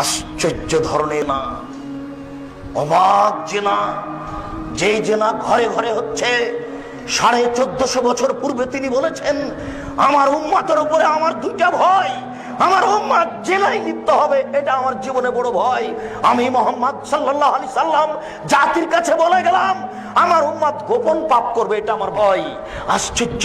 আশ্চর্য ধরনের না, অবাক জেনা, যেই জেনা ঘরে ঘরে হচ্ছে, সাড়ে চোদ্দশো বছর পূর্বে তিনি বলেছেন, আমার উম্মাতের উপরে আমার দুইটা ভয়, আমার উম্মাদ জেলাই লিপ্ত হবে, এটা আমার জীবনে বড় ভয়। আমি মোহাম্মদ সাল্লাহ আলি সাল্লাম জাতির কাছে বলে গেলাম আমার উম্মাদ গোপন পাপ করবে, এটা আমার ভয়। আশ্চর্য,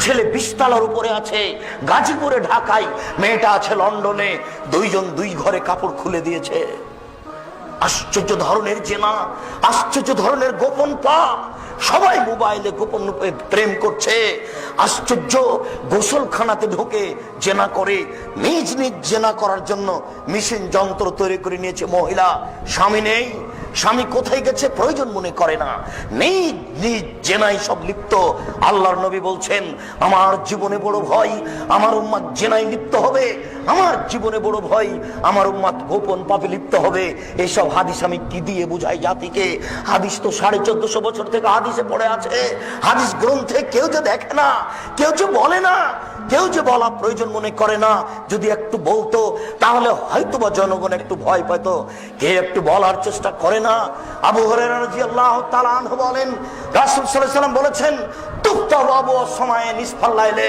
ছেলে বিশতালার উপরে আছে, গাজীপুরে ঢাকায়, মেয়েটা আছে লন্ডনে, দুইজন দুই ঘরে কাপড় খুলে দিয়েছে। আশ্চর্য ধরনের জেনা, আশ্চর্য ধরনের গোপন পাপ, সবাই মোবাইলে গোপন রূপে প্রেম করছে। আশ্চর্য, গোসলখানাতে ঢুকে জেনা করে, নিজ নিজ জেনা করার জন্য মেশিন, যন্ত্র তৈরি করে নিয়েছে মহিলা, স্বামী নেই। স্বামী কোথায় গেছে প্রয়োজন মনে করে না। নিজ নিজ জেনাই সব লিপ্ত। আল্লাহর নবী বলছেন, আমার জীবনে বড় ভয়, আমার উম্মার জেনাই লিপ্ত হবে। আমার জীবনে বড় ভয়, আমার উম্মাদ গোপন পাপে লিপ্ত হবে। এইসব হাদিস আমি কি দিয়ে বুঝাই জাতিকে? হাদিস তো সাড়ে চোদ্দশো বছর থেকে হাদিসে পড়ে আছে। হাদিস গ্রন্থে কেউ যে দেখে না, কেউ যে বলে না, কেউ যে বলা প্রয়োজন মনে করে না, যদি একটু বলতো, তাহলে হয়তো বা জনগণ একটু ভয় পেত। কে একটু বলার চেষ্টা করে না। আবু বলেন বলেছেন তুপ্তা বাবু সময়ে নিষ্ফাল্লাইলে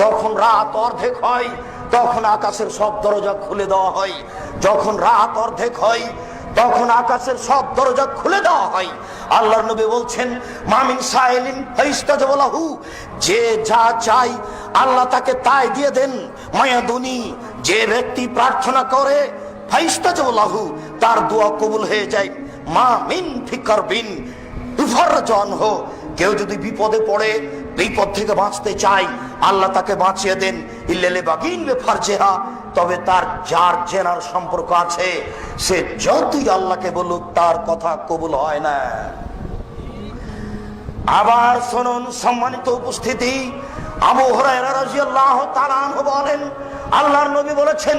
যখন রাত অর্ধেক হয় তখন আকাশের সব দরজা খুলে দেওয়া হয়। যখন রাত অর্ধেক হয়, তখন আকাশের সব দরজা খুলে দেওয়া হয়। আল্লাহর নবী বলছেন, মামিন সাইলিন ফাইস্তাজবালাহু যে যা চাই আল্লাহ তাকে তাই দিয়ে দেন। মায়া মায়াদুনি, যে ব্যক্তি প্রার্থনা করে ফাইস্তাজবালাহু তার দোয়া কবুল হয়ে যায়। মা মিন ফিকর বিন হো। কেউ যদি বিপদে পড়ে বিপদ থেকে বাঁচতে চাই। আল্লাহ তাকে বাঁচিয়ে দেন। ইল্লেলে বাগিন তবে তার যার জেনার সম্পর্ক আছে, সে যতই আল্লাহকে বলুক, তার কথা কবুল হয় না। আবার শুনুন, সম্মানিত উপস্থিতি। আবু আনহু বলেন আল্লাহর নবী বলেছেন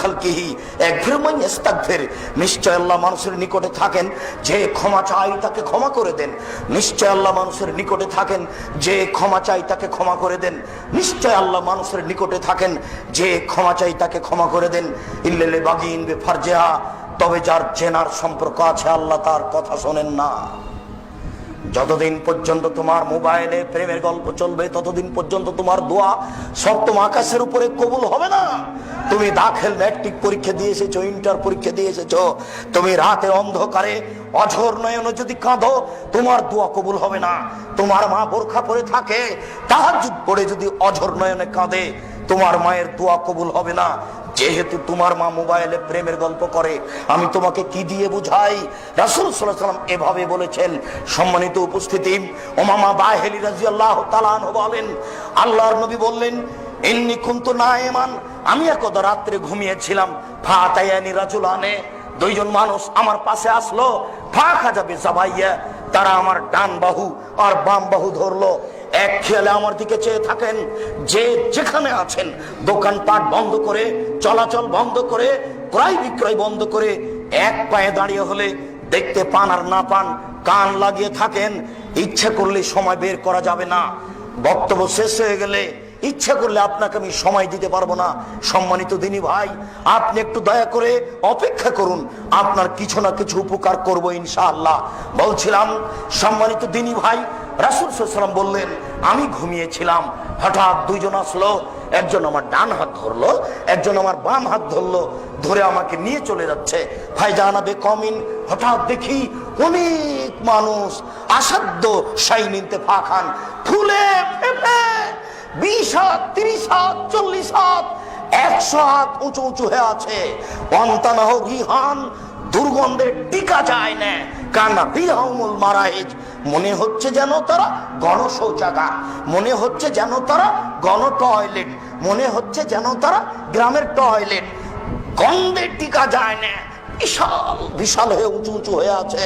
খালকিহি। আল্লাহ মানুষের নিকটে থাকেন, যে ক্ষমা চাই তাকে ক্ষমা করে দেন। আল্লাহ মানুষের নিকটে থাকেন, যে ক্ষমা চাই তাকে ক্ষমা করে দেন। আল্লাহ মানুষের নিকটে থাকেন, যে ক্ষমা চাই তাকে ক্ষমা করে দেন। বাগিন তবে যার জেনার সম্পর্ক আছে, আল্লাহ তার কথা শোনেন না। যতদিন পর্যন্ত তোমার মোবাইলে প্রেমের গল্প চলবে, ততদিন পর্যন্ত তোমার দোয়া সপ্তম আকাশের উপরে কবুল হবে না। তুমি দাখেল ম্যাট্রিক পরীক্ষা দিয়ে এসেছ, ইন্টার পরীক্ষা দিয়ে এসেছ। তুমি রাতে অন্ধকারে অঝর নয়ন যদি কাঁদো, তোমার দোয়া কবুল হবে না। তোমার মা বোরখা পরে থাকে তাহাজুদ পড়ে যদি অঝর নয়নে কাঁদে, তোমার মায়ের দোয়া কবুল হবে না। যেহেতু তোমার মা মোবাইলে প্রেমের গল্প করে, আমি তোমাকে কি দিয়ে বুঝাই? রাসুল সাল্লাম এভাবে বলেছেন। সম্মানিত উপস্থিতি, ওমামা বাহেলি রাজি আল্লাহ তালান বলেন, আল্লাহর নবী বললেন এমনি কুন্তু না এমান আমি একদা রাত্রে ঘুমিয়েছিলাম, ফাতায়ানি রাজুল আনে দুইজন মানুষ আমার পাশে আসলো ফাঁকা যাবে জাবাইয়া তারা আমার ডান বাহু আর বাম বাহু ধরলো। এক খেয়ালে আমার দিকে চেয়ে থাকেন, যে যেখানে আছেন, দোকানপাট বন্ধ করে, চলাচল বন্ধ করে, ক্রয় বিক্রয় বন্ধ করে, এক পায়ে দাঁড়িয়ে হলে দেখতে পান আর না পান, কান লাগিয়ে থাকেন, ইচ্ছে করলে সময় বের করা যাবে না। বক্তব্য শেষ হয়ে গেলে ইচ্ছা করলে আপনাকে আমি সময় দিতে পারব না। সম্মানিত দিনী ভাই, আপনি একটু দয়া করে অপেক্ষা করুন, আপনার কিছু না কিছু উপকার করব ইনশাআল্লাহ। বলছিলাম, সম্মানিত দিনী ভাই রাসুল সাল্লাম বললেন, আমি ঘুমিয়েছিলাম, হঠাৎ দুইজন আসলো, একজন আমার ডান হাত ধরলো, একজন আমার বাম হাত ধরলো, ধরে আমাকে নিয়ে চলে যাচ্ছে। ভাই জানাবে কমিন হঠাৎ দেখি অনেক মানুষ আসাধ্য সাই নিতে ফাঁকান ফুলে ফেপে, বিশ হাত, তিরিশ হাত, চল্লিশ হাত, একশো হাত উঁচু উঁচু হয়ে আছে। অন্তানাহ গিহান দুর্গন্ধের টিকা যায় না। কান্না বিহাউমুল মারাইজ মনে হচ্ছে যেন তারা গণ শৌচাগার মনে হচ্ছে যেন তারা গণ টয়লেট মনে হচ্ছে যেন তারা গ্রামের টয়লেট। গন্ধের টিকা যায় না, বিশাল বিশাল হয়ে উঁচু উঁচু হয়ে আছে।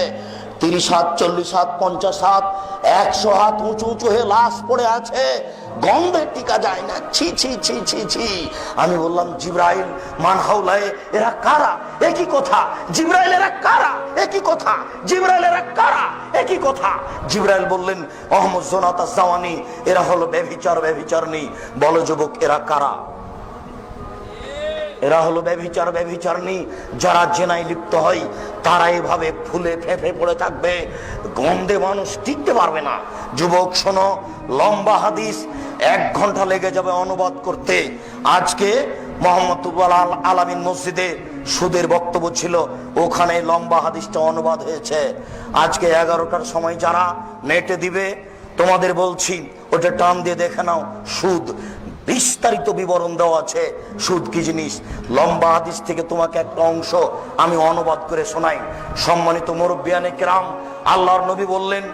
তিরিশ হাত চল্লিশ হাত পঞ্চাশ হাত একশো হাত উঁচু উঁচু হয়ে লাশ পড়ে আছে। গন্ধের টিকা যায় না। ছি ছি ছি ছি ছি। আমি বললাম, জিব্রাইল, মানহাউলায়, এরা কারা? একই কথা? জিব্রাইল, এরা কারা? একই কথা? জিব্রাইল, এরা কারা? একই কথা? জিব্রাইল বললেন, অহমদ জোনাতা জাওয়ানি এরা হলো ব্যভিচার ব্যভিচারনি বলো, যুবক, এরা কারা? এরা হলো ব্যভিচার, ব্যভিচারণী। যারা জেনায় লিপ্ত হয় তারা এভাবে ফুলে ফেঁপে পড়ে থাকবে। গন্ধে মানুষ টিকতে পারবে না। যুবক, শোনো, লম্বা হাদিস, এক ঘণ্টা লেগে যাবে অনুবাদ করতে। আজকে মোহাম্মদ আলামিন মসজিদে সুদের বক্তব্য ছিল, ওখানে লম্বা হাদিসটা অনুবাদ হয়েছে। আজকে এগারোটার সময় যারা নেটে দিবে, তোমাদের বলছি, ওটা টান দিয়ে দেখে নাও, সুদ। বিস্তারিত বিবরণ দেওয়া আছে। সুদ কি জিনিস? লম্বা হাদিস থেকে তোমাকে একটা অংশ আমি অনুবাদ করে শোনাই। সম্মানিত মুরব্বিয়ানে কেরাম, আল্লাহর নবী বললেন,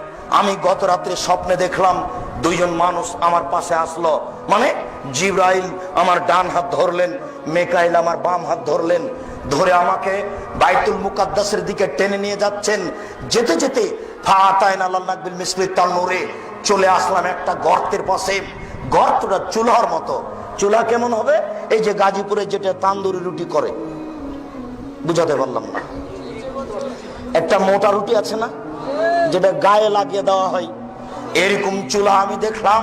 আমি গত রাত্রে স্বপ্নে দেখলাম দুইজন মানুষ আমার পাশে আসলো। মানে জিব্রাইল আমার ডান হাত ধরলেন, মেকাইল আমার বাম হাত ধরলেন। ধরে আমাকে বাইতুল মুকাদ্দাসের দিকে টেনে নিয়ে যাচ্ছেন। যেতে যেতে ফাতাইন আল্লাহ নাকবিল মিসলির তান্নুরে চলে আসলাম একটা গর্তের পাশে। গর্তটা চুলার মতো। চুলা কেমন হবে? এই যে গাজীপুরে যেটা তান্দুরি রুটি করে। বুঝাতে পারলাম না। একটা মোটা রুটি আছে না? যেটা গায়ে লাগিয়ে দেওয়া হয়। এরকম চুলা আমি দেখলাম।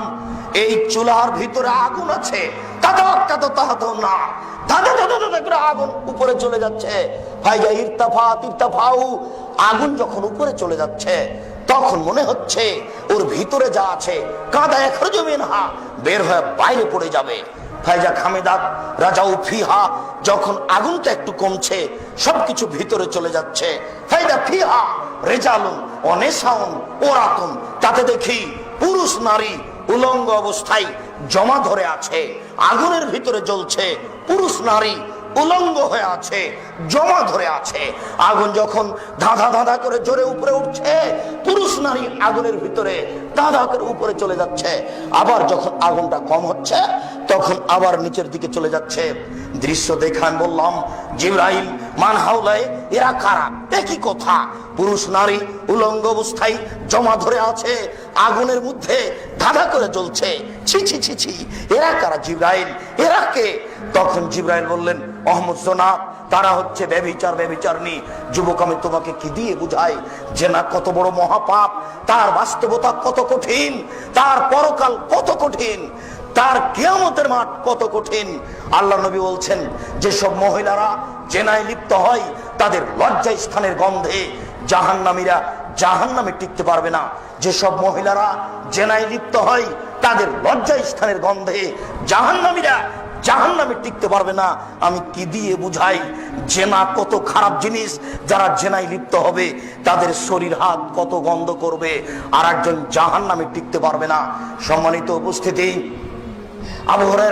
এই চুলার ভিতরে আগুন আছে। না। করে আগুন উপরে চলে যাচ্ছে। ইরতাফা, তিরতাফাউ। আগুন যখন উপরে চলে যাচ্ছে, তখন মনে হচ্ছে ওর ভিতরে যা আছে কাদা এখর জমিন হা। বের হয়ে বাইরে পড়ে যাবে। ফাইজা খামেদাত রাজাউ ফিহা, যখন আগুনটা একটু কমছে, সবকিছু ভিতরে চলে যাচ্ছে। ফাইদা ফিহা, রেজালুন অনেসাউন ওরাতুন, তাতে দেখি পুরুষ নারী উলঙ্গ অবস্থায় জমা ধরে আছে। আগুনের ভিতরে জ্বলছে পুরুষ নারী উলঙ্গ হয়ে আছে, জমা ধরে আছে। আগুন যখন ধাঁধা ধাঁধা করে জোরে উপরে উঠছে, পুরুষ নারী আগুনের ভিতরে ধাঁধা করে উপরে চলে যাচ্ছে। আবার যখন আগুনটা কম হচ্ছে, তখন আবার নিচের দিকে চলে যাচ্ছে। দৃশ্য দেখান বললাম, জিব্রাইল মান হাউলায় এরা কারা? একই কথা। পুরুষ, নারী, উলঙ্গ অবস্থায় জমা ধরে আছে, আগুনের মধ্যে ধাঁধা করে জ্বলছে। ছি ছি ছি ছি। এরা কারা? জিব্রাইল। এরা কে? তখন জিব্রাইল বললেন, অহমদ সোনাব তারা হচ্ছে ব্যবিচার ব্যবিচারনি যুবক, আমি তোমাকে কি দিয়ে বুঝাই? যে না কত বড় মহাপাপ, তার বাস্তবতা কত কঠিন, তার পরকাল কত কঠিন তার কেয়ামতের মাঠ কত কঠিন। আল্লাহ নবী বলছেন যেসব মহিলারা জেনায় লিপ্ত হয়, তাদের লজ্জা স্থানের গন্ধে জাহান্নামীরা জাহান নামে টিকতে পারবে না। যেসব মহিলারা জেনায় লিপ্ত হয়, তাদের লজ্জা স্থানের গন্ধে জাহান্নামীরা জাহান নামে টিকতে পারবে না। আমি কি দিয়ে বুঝাই, জেনা কত খারাপ জিনিস, যারা জেনায় লিপ্ত হবে, তাদের শরীর হাত কত গন্ধ করবে আর একজন জাহান নামে টিকতে পারবে না। সম্মানিত উপস্থিতি அப்போ ஒரு